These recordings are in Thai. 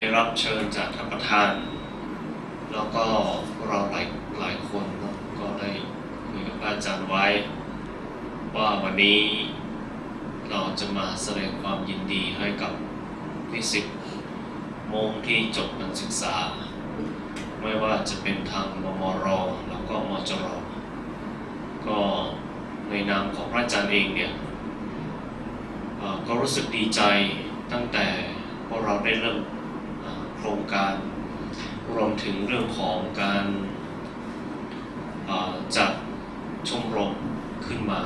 ได้รับเชิญจากท่านประธาน แล้วก็พวกเราหลายหลายคนก็ได้คุยกับพระอาจารย์ไว้ ว่าวันนี้เราจะมาแสดงความยินดีให้กับนิสิตโมงที่จบการศึกษา ไม่ว่าจะเป็นทางมมรแล้วก็มจรก็ในนามของพระอาจารย์เองเนี่ยก็รู้สึกดีใจตั้งแต่พวกเราได้เริ่ม รงการ รวมถึงเรื่องของการจัดชมรมขึ้นมา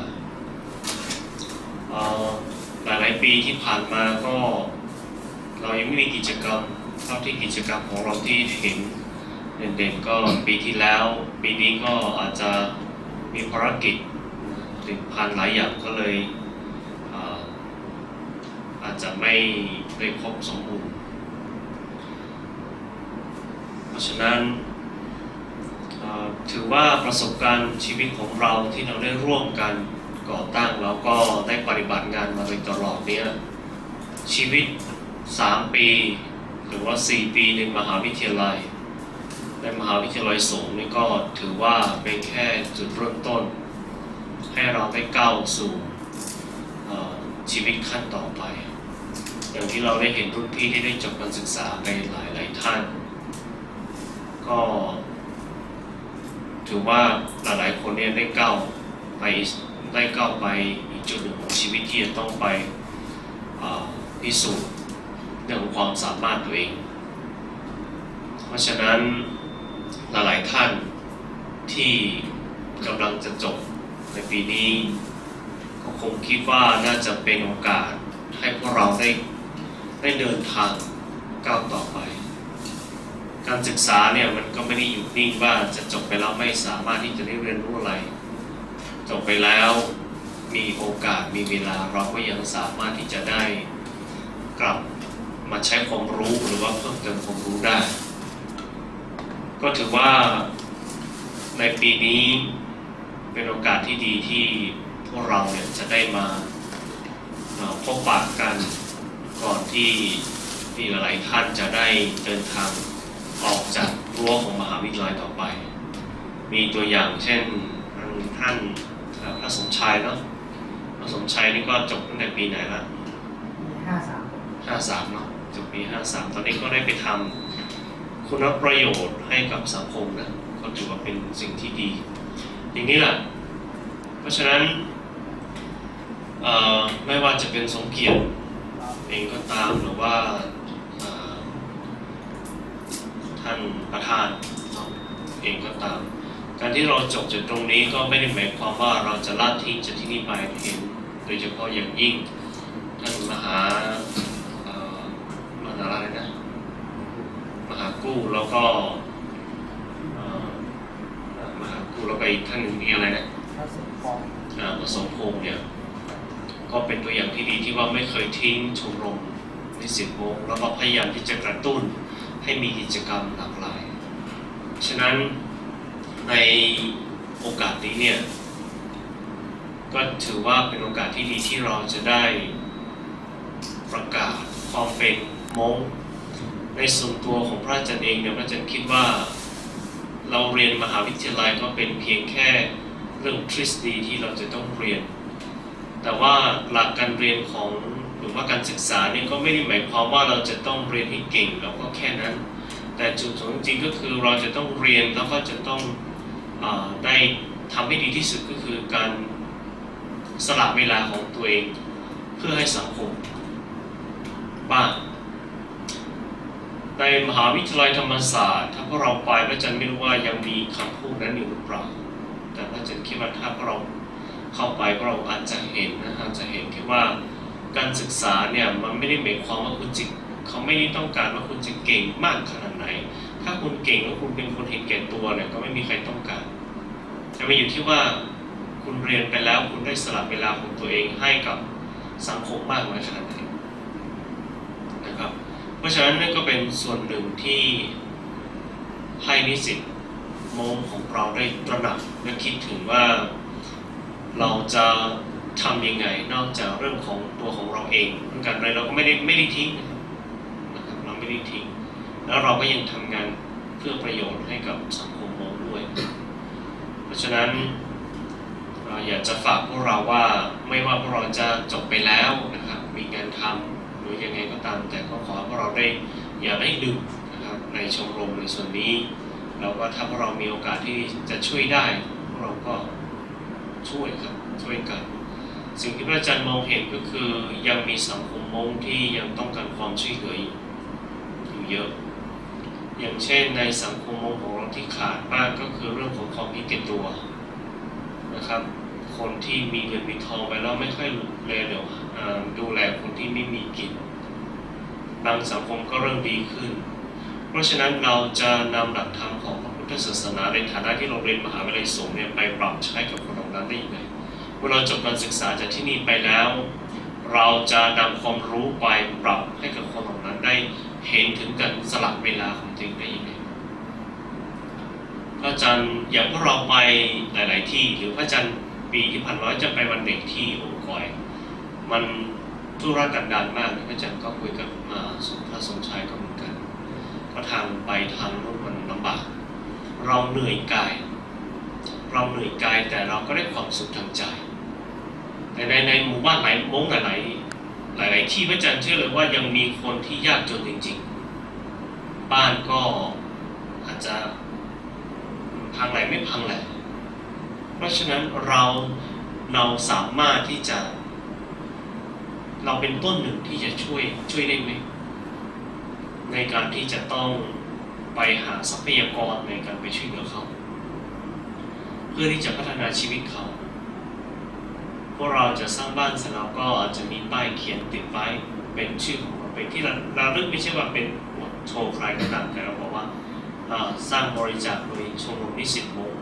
เอ่อหลายๆปีที่ผ่านมาก็เรายังไม่มีกิจกรรมเท่าที่กิจกรรมของเราที่เห็นเด่นๆก็ปีที่แล้วปีนี้ก็อาจจะมีภารกิจติดพันหลายอย่างก็เลยเอ่ออาจจะไม่ได้ครบสมบูรณ์ เพ ราะฉะนั้นถือว่าประสบการณ์ชีวิตของเราที่เราได้ร่วมกันก่อตั้งแล้วก็ได้ปฏิบัติงานมาโดยตลอดเนี่ยชีวิต 3 ปี หรือว่า 4 ปีในมหาวิทยาลัยในมหาวิทยาลัยสูงนี่ก็ถือว่าเป็นแค่จุดเริ่มต้น ให้เราได้ก้าวสู่ชีวิตขั้นต่อไป อย่างที่เราได้เห็นรุ่นพี่ที่ได้จบการศึกษาในหลายๆท่าน ก็ถือว่าหลายๆคนเนี่ยได้ก้าวไปได้ก้าวไปอีกจุดหนึ่งของชีวิตที่จะต้องไปพิสูจน์เรื่องของความสามารถตัวเอง เพราะฉะนั้นหลายๆท่านที่กำลังจะจบในปีนี้ ก็คงคิดว่าน่าจะเป็นโอกาสให้พวกเราได้ได้เดินทางก้าวต่อไป การศึกษาเนี่ยมันก็ไม่ได้อยู่นิ่งว่าจะจบไปแล้วไม่สามารถที่จะได้เรียนรู้อะไร จบไปแล้วมีโอกาสมีเวลาเราก็ยังสามารถที่จะได้กลับมาใช้ความรู้หรือว่าเพิ่มเติมความรู้ได้ ก็ถือว่าในปีนี้เป็นโอกาสที่ดีที่พวกเราเนี่ยจะได้มาพบปะกันก่อนที่ที่หลายท่านจะได้เดินทาง ออกจากรั้วของมหาวิทยาลัยต่อไป มีตัวอย่างเช่นท่านเอ่อพระสมชายเนาะพระสมชัยนี่ก็จบตั้งแต่ปีไหนละห้าสามห้าสามเนาะจบปีห้าสามตอนนี้ก็ได้ไปทำคุณประโยชน์ให้กับสังคมนะก็ถือว่าเป็นสิ่งที่ดี อย่างนี้แหละเพราะฉะนั้นเอ่อไม่ว่าจะเป็นสมเกียรติเองก็ตามหรือว่าเอ่อ ท่านประธานเองก็ตาม การที่เราจบจากตรงนี้ก็ไม่ได้หมายความว่าเราจะละทิ้งจากที่นี่ไปเห็น โดยเฉพาะอย่างยิ่งท่านมหาเอ่อมหาอะไรนะมหากู้แล้วก็เอ่อมหากู้แล้วก็อีกท่านหนึ่งนี่อะไรนะถ้าสุดพออ่าสมพงษ์เนี่ยก็เป็นตัวอย่างที่ดีที่ว่าไม่เคยทิ้งชมรมนิสิตวงแล้วก็พยายามที่จะกระตุ้น ให้มีกิจกรรมหลากหลาย ฉะนั้นในโอกาสนี้เนี่ย ก็ถือว่าเป็นโอกาสที่ดีที่เราจะได้ประกาศความเป็นมงในส่วนตัวของพระอาจารย์เองเนี่ยพระอาจารย์คิดว่าเราเรียนมหาวิทยาลัยก็เป็นเพียงแค่เรื่องทฤษฎีที่เราจะต้องเรียน แต่ว่าหลักการเรียนของือว่าการศึกษาเนี่ยก็ไม่ได้หมายความว่าเราจะต้องเรียนให้เก่งแล้วก็แค่นั้น แต่จุดของจริงก็คือเราจะต้องเรียนแล้วก็จะต้องอได้ทำให้ดีที่สุดก็คือการสละเวลาของตัวเองเพื่อให้สังคมบ้างในมหาวิทยาลัยธรรมศาสตร์ ถ้าพวกเราไปพระอาจารย์ไม่รู้ว่ายังมีคำพูดนั้นอยู่หรือเปล่า แต่พระอาจารย์คิดว่าถ้าพวกเราเข้าไปพวกเราอาจจะเห็นนะอาจจะเห็นแค่ว่า การศึกษาเนี่ยมันไม่ได้หมายความว่าคุณจิเขาไม่ได้ต้องการว่าคุณจะเก่งมากขนาดไหน ถ้าคุณเก่งแล้วคุณเป็นคนเห็นแก่ตัวเนี่ยก็ไม่มีใครต้องการแต่มันอยู่ที่ว่าคุณเรียนไปแล้วคุณได้สละเวลาของตัวเองให้กับสังคมมากน้อยขนาดไหนนะครับ เพราะฉะนั้นนั่นก็เป็นส่วนหนึ่งที่ให้นิสิตโมงของเราได้ตระหนักและคิดถึงว่าเราจะ ทำยังไงนอกจากเรื่องของตัวของเราเองเหมือนกันเลยเราก็ไม่ได้ไม่ได้ทิ้งนะครับเราไม่ได้ทิ้ง แล้วเราก็ยังทำงานเพื่อประโยชน์ให้กับสังคมมงด้วย เพราะฉะนั้นเราอยากจะฝากพวกเราว่าไม่ว่าพวกเราจะจบไปแล้วนะครับมีงานทำหรือยังไงก็ตาม แต่ก็ขอพวกเราได้อย่าได้ลืมนะครับในชมรมในส่วนนี้แล้วก็ถ้าพวกเรามีโอกาสที่จะช่วยได้พวกเราก็ช่วยครับช่วยกัน สิ่งที่พระอาจารย์มองเห็นก็คือยังมีสังคมมงที่ยังต้องการความช่วยเหลืออยู่เยอะ อย่างเช่นในสังคมมงของเราที่ขาดมากก็คือเรื่องของความมีเก็บตัวนะครับ คนที่มีเงินมีทองไปแล้วไม่ค่อยเลเดี๋ยวดูแลคนที่ไม่มีกินบางสังคมก็เริ่มดีขึ้น เพราะฉะนั้นเราจะนำหลักธรรมของพระพุทธศาสนาในฐานะที่เราเรียนมหาวิทยาลัยสงฆ์เนี่ยไปปรับใช้กับคนเหล่านั้นได้ยังไง เมื่อเราจบการศึกษาจากที่นี่ไปแล้ว เราจะนำความรู้ไปปรับให้กับคนเหล่านั้นได้เห็นถึงการสลับเวลาของตัวเองได้ยังไงพระอาจารย์อย่างพวกเราไปหลาย ๆ ที่หรือพระอาจารย์ปีที่ผ่านมาจะไปวันเด็กที่โองค์กอย มันธุรกันดารมากพระอาจารย์ก็คุยกับอ่าสมพระสมชายก็เหมือนกันก็ทางไปทางนู้นมันลำบาก เราเหนื่อยกาย เราเหนื่อยกายแต่เราก็ได้ความสุขทางใจ แต่ในในหมู่บ้านหลายมงหลายหลายหลายที่พระอาจารย์เชื่อเลยว่ายังมีคนที่ยากจนจริง ๆ บ้านก็อาจจะพังไหลไม่พังแหละเพราะฉะนั้นเราเราสามารถที่จะ เราเป็นต้นหนึ่งที่จะช่วยช่วยได้ไหมในการที่จะต้องไปหาทรัพยากรในการไปช่วยเหลือเขา เพื่อที่จะพัฒนาชีวิตเขา วกเราจะสร้างบ้านเสร็จแล้วก็จะมีป้ายเขียนติดไว้เป็นชื่อของเราเป็นที่เระระลึกไม่ใช่ว่าเป็นโชว์ใครก็ตามแต่เราบอกว่าสร้างบริจาคโดยชมรมนิสิตโมง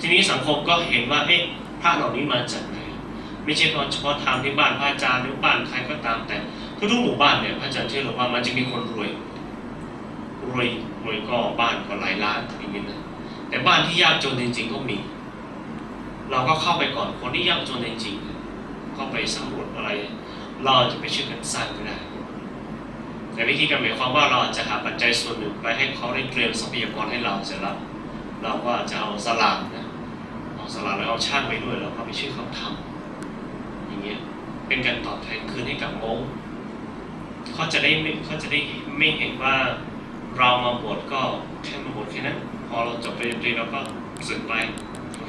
ทีนี้สังคมก็เห็นว่าเอ๊ะพระเหล่านี้มาจากไหนไม่ใช่เฉพาะทำที่บ้านพระอาจารย์หรือบ้านใครก็ตามแต่ทุกๆหมู่บ้านเนี่ยพระอาจารย์เชื่อหรือว่ามันจะมีคนรวยรวยรวยก็บ้านก็หลายล้านอย่างนี้นะแต่บ้านที่ยากจนจริงๆก็มี เราก็เข้าไปก่อนคนที่ยากจนจริงๆเข้าไปสำรวจอะไร เราจะไปช่วยกันสร้างก็ได้แต่วิธีการหมายความว่าเราจะหาปัจจัยส่วนหนึ่งไปให้เขาได้เตรียมทรัพยากรให้เราเสร็จแล้วเราก็จะเอาสลากนะเอาสลากแล้วเอาช่างไปด้วยแล้วก็ไปช่วยเขาทำอย่างเงี้ยเป็นการตอบแทนคืนให้กับโมงเขาจะได้ไม่เขาจะได้ไม่เห็นว่าเรามาบวชก็แค่มาบวชแค่นั้นพอเราจบปริญญาตรีเราก็สึกไป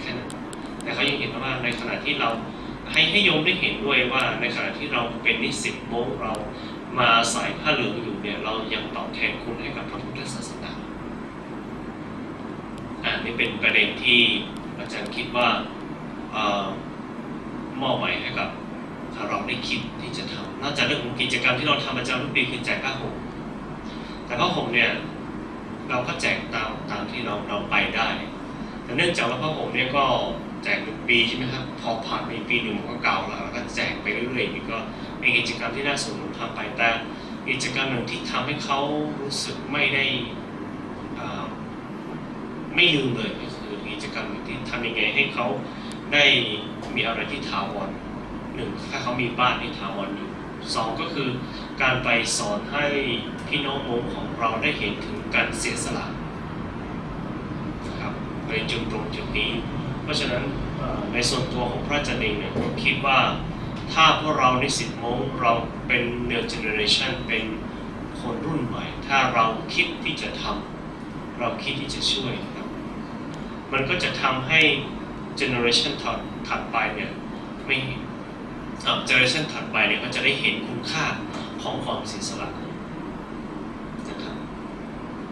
แค่นั้น แต่เขายังเห็นว่าในขณะที่เราให้ให้โยมได้เห็นด้วยว่าในขณะที่เราเป็นนิสิตโมงเรามาใส่ผ้าเหลืองอยู่เนี่ยเรายังตอบแทนคุณให้กับพระพุทธศาสนาอ่านี่เป็นประเด็นที่อาจารย์คิดว่าเอ่อมอบหมายให้กับเราได้คิดที่จะทำนอกจากเรื่องของกิจกรรมที่เราทำประจำทุกปีคือแจกผ้าห่มแต่ผ้าห่มเนี่ยเราก็แจกตามตามที่เราเราไปได้ แต่เนื่องจากว่าผ้าห่มเนี่ยก็ แจกทุกปีใช่ไหมครับ พอผ่านไปปีหนึ่งมันก็เก่าแล้วแล้วก็แจกไปเรื่อยๆนี่ก็เป็นกิจกรรมที่น่าสนใจทำไปแต่กิจกรรมหนึ่งที่ทำให้เขารู้สึกไม่ได้ไม่ลืมเลยก็คือกิจกรรมที่ทำยังไงให้เขาได้มีอะไรที่ถาวรหนึ่งถ้าเขามีบ้านที่ถาวรอยู่สองก็คือการไปสอนให้พี่น้องมงของเราได้เห็นถึงการเสียสละนะครับในจุดตรงจุดนี้ เพราะฉะนั้นในส่วนตัวของพระอาจารย์เองเนี่ยผมคิดว่าถ้าพวกเราในสิทธิ์มงเราเป็น new generation เป็นคนรุ่นใหม่ ถ้าเราคิดที่จะทำเราคิดที่จะช่วยนะครับมันก็จะทำให้ generation ถัดถัดไปเนี่ยไม่เห็นอ่า generation ถัดไปเนี่ยก็จะได้เห็นคุณค่าของความเสียสละนะครับ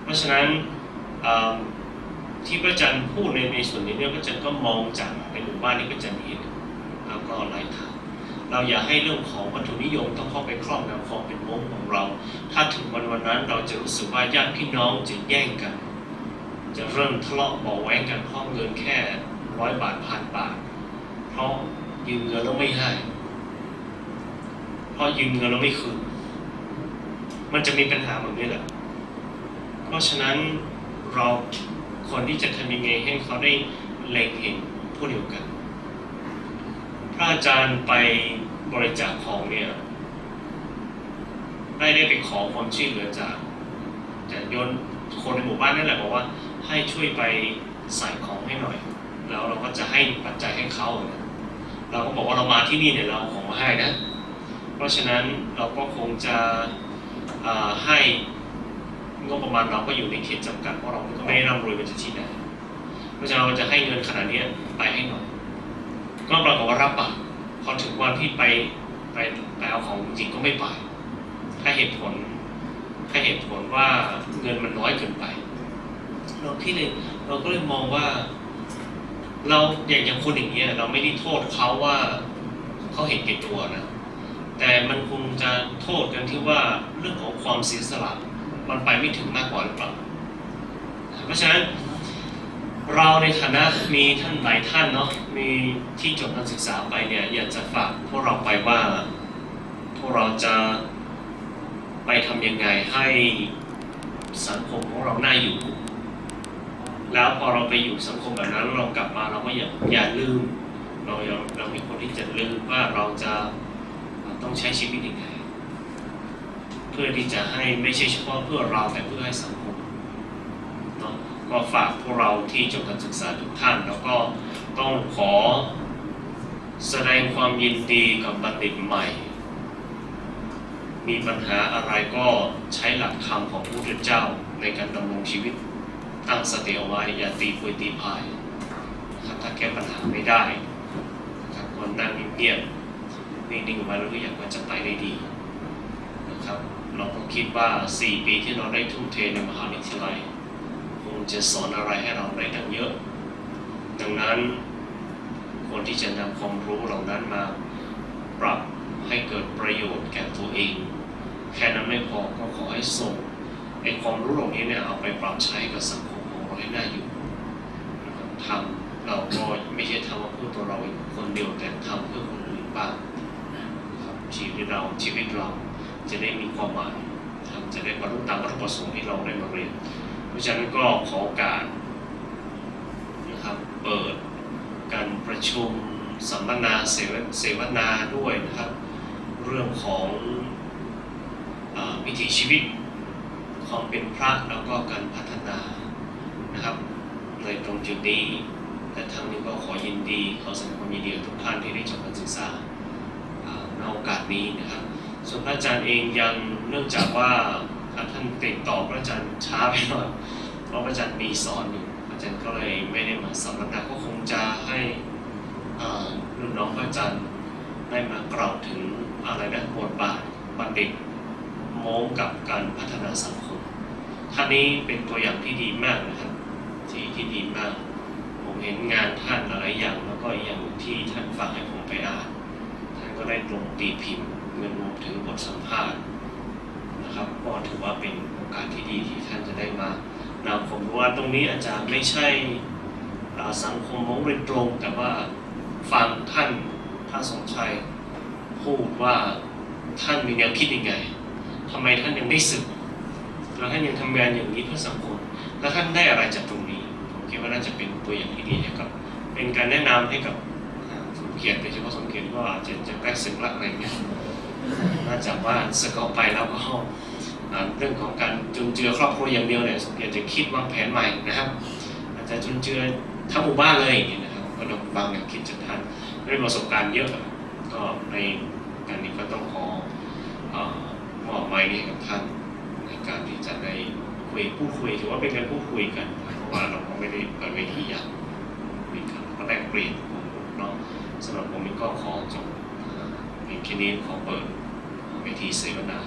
เพราะฉะนั้นอ่า ที่พระอาจารย์พูดในในส่วนนี้เนี่ยพระอาจารย์ก็มองจากในหมู่บ้านที่พระอาจารย์เห็นแล้วก็ไล่ทางเราอย่าให้เรื่องของวัตถุนิยมต้องเข้าไปครอบงำความเป็นมงของเรา ถ้าถึงวันวันนั้นเราจะรู้สึกว่าญาติพี่น้องจะแย่งกัน จะเริ่มทะเลาะเบาแว้งกันเพราะเงินแค่ร้อยบาทพันบาท เพราะยืมเงินแล้วไม่ให้ เพราะยืมเงินแล้วไม่คืน มันจะมีปัญหาแบบนี้แหละ เพราะฉะนั้นเรา นที่จะทำยังไงให้เขาได้เล็งเห็นผู้เดียวกัน พระอาจารย์ไปบริจาคของเนี่ยได้ได้ไปขอความช่วยเหลือจากจากยนคนในหมู่บ้านนั่นแหละบอกว่าให้ช่วยไปใส่ของให้หน่อย แล้วเราก็จะให้ปัจจัยให้เขาเราก็บอกว่าเรามาที่นี่เนี่ยเราของมาให้นะ เพราะฉะนั้นเราก็คงจะให้ ประมาณเราก็อยู่ในเขตจำกัดเพราะเราก็ไม่ได้ร่ำรวยมาจากที่ไหนเพราะฉะนั้นเราจะให้เงินขนาดนี้ไปให้หน่อยก็ปรากฏว่ารับปากพอถึงวันที่ไปไปไปเอาของจริงก็ไม่ไปให้เหตุผลให้เหตุผลว่าเงินมันน้อยเกินไปเราที่เลยเราก็เลยมองว่า เราอย่างอย่างคนอย่างเงี้ยเราไม่ได้โทษเขาว่าเขาเห็นแก่ตัวนะแต่มันคงจะโทษกันที่ว่าเรื่องของความเสียสละ มันไปไม่ถึงมากกว่าหรือเปล่า เพราะฉะนั้นเราในฐานะมีท่านหลายท่านเนาะมีที่จบการศึกษาไปเนี่ยอยากจะฝากพวกเราไปว่าพวกเราจะไปทำยังไงให้สังคมของเราน่าอยู่ แล้วพอเราไปอยู่สังคมแบบนั้นเรากลับมาเราก็อย่าอย่าลืม เราอย่าเรามีคนที่จะลืมว่าเราจะต้องใช้ชีวิตยังไง เพื่อที่จะให้ไม่ใช่เฉพาะเพื่อเราแต่เพื่อให้สังคมเนาะก็ฝากพวกเราที่จบการศึกษาทุกท่าน แล้วก็ต้องขอแสดงความยินดีกับบัณฑิตใหม่ มีปัญหาอะไรก็ใช้หลักธรรมของพระพุทธเจ้าในการดำรงชีวิต ตั้งสติเอาไว้อย่าตีปุยตีพายครับถ้าแก้ปัญหาไม่ได้นะครับก็นั่งเงียบๆนิ่งๆไว้แล้วก็อยากว่าจะไปได้ดีนะครับ เราก็คิดว่า 4 ปีที่เราได้ทุ่มเทในมหาวิทยาลัยคงจะสอนอะไรให้เราได้ตั้งเยอะ ดังนั้นคนที่จะนำความรู้เหล่านั้นมาปรับให้เกิดประโยชน์แก่ตัวเอง แค่นั้นไม่พอก็ขอให้ส่งไอ้ความรู้เหล่านี้เนี่ยเอาไปปรับใช้กับสังคมของเราให้น่าอยู่ทำเราก็ไม่ใช่ทำเพื่อตัวเราคนเดียวแต่ทำเพื่อคนอื่นบ้างนชีวิตเราชีวิตเรา จะได้มีความหมายนะครับจะได้บรรลุตามวัตถุประสงค์ที่เราได้มาเรียน เพราะฉะนั้นก็ขอโอกาสนะครับเปิดการประชุมสัมมนาเสวเสวนาด้วยนะครับ เรื่องของวิถีชีวิตความเป็นพระแล้วก็การพัฒนานะครับ ในตรงจุดนี้และทางนี้ก็ขอยินดีขอแสดงความยินดีกับทุกท่านที่ได้จบการศึกษาในโอกาสนี้นะครับ ส่วนพระอาจารย์เองยังเนื่องจากว่าท่านติดต่อพระอาจารย์ช้าไปหน่อยเพราะพระอาจารย์มีสอนอยู่พระอาจารย์ก็เลยไม่ได้มาสัมมนาก็คงจะให้รุ่นน้องพระอาจารย์ได้มากล่าวถึงอะไรนะบทบาทบัณฑิตม้งกับการพัฒนาสังคมท่านนี้เป็นตัวอย่างที่ดีมากนะครับที่ที่ดีมากผมเห็นงานท่านหลายอย่างแล้วก็อีกอย่างที่ท่านฝากให้ผมไปอ่านท่านก็ได้ลงตีพิมพ์ เงินรวมถึงบทสัมภาษณ์นะครับก็ถือว่าเป็นโอกาสที่ดีที่ท่านจะได้มานำผมว่าตรงนี้อาจจะไม่ใช่สังคมมองโดยตรง แต่ว่าฟังท่านท่านสมชัยพูดว่าท่านมีแนวคิดยังไงทำไมท่านยังไม่สึกแล้วท่านยังทำงานอย่างนี้เพื่อสังคม แล้วท่านได้อะไรจากตรงนี้ผมคิดว่าน่าจะเป็นตัวอย่างที่ดีให้กับ เป็นการแนะนำให้กับสมเกียรติโดยเฉพาะสมเกียรติว่าอาจจะจะใกล้สึกละอะไรเงี้ย น่าจะว่าสึกออกไปแล้วก็เรื่องของการจุนเจือครอบครัวอย่างเดียวเนี่ยสมเกตจะคิดวางแผนใหม่นะครับอาจจะจุนเจือทั้งหมู่บ้านเลยอย่างเงี้ยนะครับก็ต้องฟังแนวคิดจากท่านด้ประสบการณ์เยอะก็ในการนี้ก็ต้องขอมอบไม้นี้ให้กับท่านในการที่จะได้คุยพูดคุยถือว่าเป็นการพูดคุยกันเพราะว่าเราก็ไม่ได้เปิดเวทีอย่างคุยกันก็แลกเปลี่ยนความรู้เนาะสำหรับผมก็ขอจบ เพียงแค่นี้ขอเปิดเวทีเสวนา